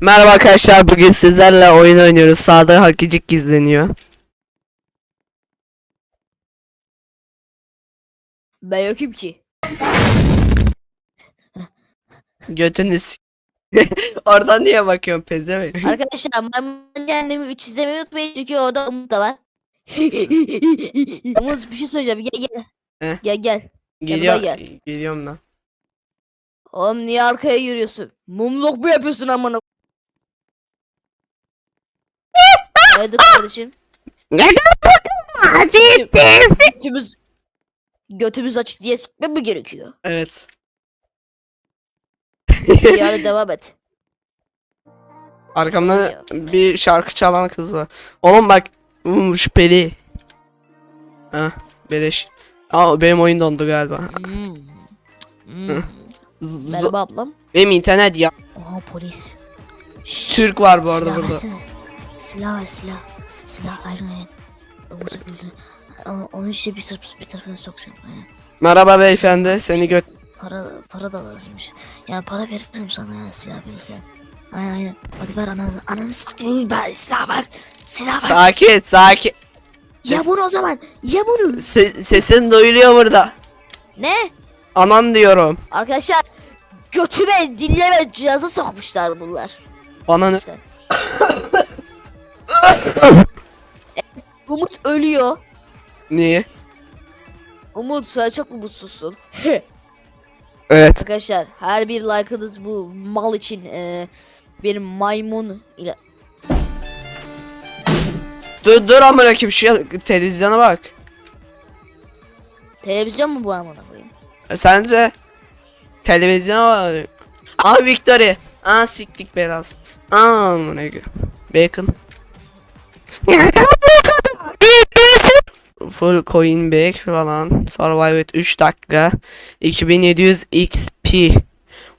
Merhaba arkadaşlar bugün sizlerle oyun oynuyoruz. Sağda hakicik gizleniyor. Ben yokum ki. Götünüz. Oradan niye bakıyorsun pezevenk? Arkadaşlar ben kendimi 3 izlemeyi unutmayın çünkü orada Umut da var. Umut bir şey söyleyeceğim gel gel. Heh. Gel gel. Geliyor, gel. geliyorum ben. Oğlum niye arkaya yürüyorsun? Mumluk mu yapıyorsun amına? Haydi kardeşim. Neden bakın Götümüz, götümüz açık diye sikmem mi gerekiyor? Evet. İyi hadi devam et. Arkamdan bir şarkı çalan kız var. Oğlum bak. Bu şüpheli. Ha, beleş. Aa benim oyun dondu galiba. Hmm. Hmm. Merhaba ablam. Benim internet ya. Oha polis. Türk var bu arada burada. versene. Silah silah. Silah. Umut'u güldü. Ama Onu işte bir, taraf, bir tarafına sokacağım. Aynen. Merhaba beyefendi. Seni göt... Para, para da lazımmış. Yani para veririm sana ya silah verirsen. Aynen aynen. Hadi ver ananı. Ananı sikeyim ben silah ver. Silah ver. Sakin sakin. Ya bunu o zaman. Ya bunu. Se- sesin duyuluyor burada. Ne? Anan diyorum. Arkadaşlar götüme dinleme cihazı sokmuşlar bunlar. Bana ne? Umut ölüyor. Niye? Umut sen çok umutsuzsun. Evet. Arkadaşlar her bir like'ınız bu mal için eee bir maymun ile Dur dur amına koyayım şu televizyona bak. televizyon mu bu amına koyayım? E, Sence televizyona bak. Aa Victory. Aa siktik biraz. Aa amına Full coin back falan. Survive et 3 dakika. 2700 XP.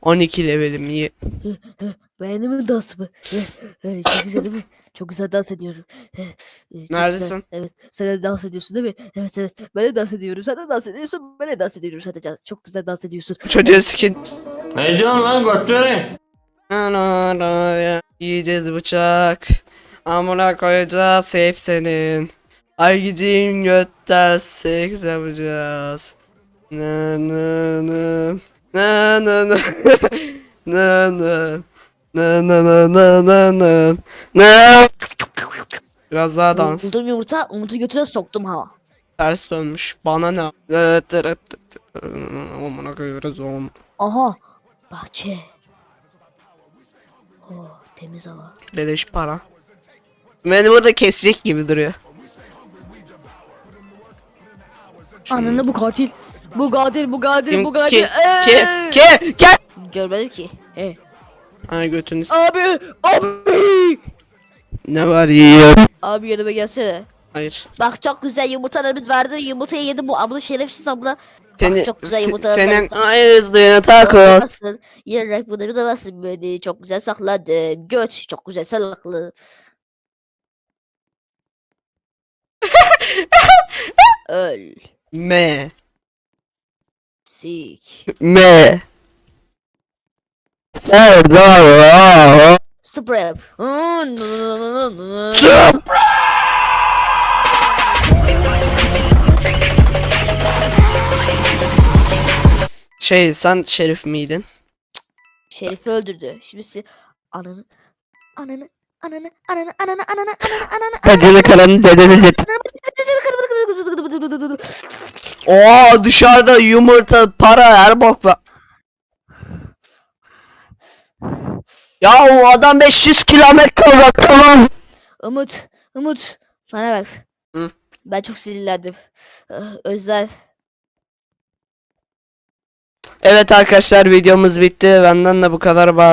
12 levelim. Beğendin mi dansımı? Çok güzel değil mi? Çok güzel dans ediyorum. Çok Neredesin? güzel. Evet. Sen de dans ediyorsun değil mi? Evet evet. Ben de dans ediyorum. Sen de dans ediyorsun. Ben de dans ediyorum. Sen de çok güzel dans ediyorsun. Çocuğu skin. Ne diyorsun lan? Anaraya yiyeceğiz bıçak. Amına koyacağız hep. Ay gideyim götten seks yapacağız. Nı nı nı. Nı nı nı. Nı nı. Nı nı nı nı nı nı. Nı. Biraz daha dans. Buldum yumurta, Umut'u götüne soktum ha. Ters dönmüş. Bana ne? Amına koyuyoruz oğlum. Aha. Bahçe. Oo, temiz hava. Beleş para. Beni burada kesecek gibi duruyor. Ananı bu katil. Bu katil bu katil Kim bu katil. ki ki ki ki Görmedim ki. E. Ay götünüz. Abi abi. Ne var yiyor? Abi yanıma gelsene. Hayır. Bak çok güzel yumurtalarımız vardı. Yumurtayı yedi bu abla şerefsiz abla. Seni, çok güzel se- yumurtalarımız senin var. ay hızlığına takıl. Nasıl? Yerek bu da bir de nasıl beni çok güzel sakladım. Göt çok güzel saklı. Öl. Me. Sik. Me. Serdar. Sprep. Şey sen şerif miydin? Şerif'i öldürdü. Şimdi si ananı ananı ananı ananı ananı ananı ananı ananı Tacını karanı dedeniz Oo dışarıda yumurta, para, her bok var. Ya o adam 500 kilometre uzakta lan. Umut, Umut. Bana bak. Hı? Ben çok sinirlendim. Ah, Özler. Evet arkadaşlar videomuz bitti. Benden de bu kadar. Ba-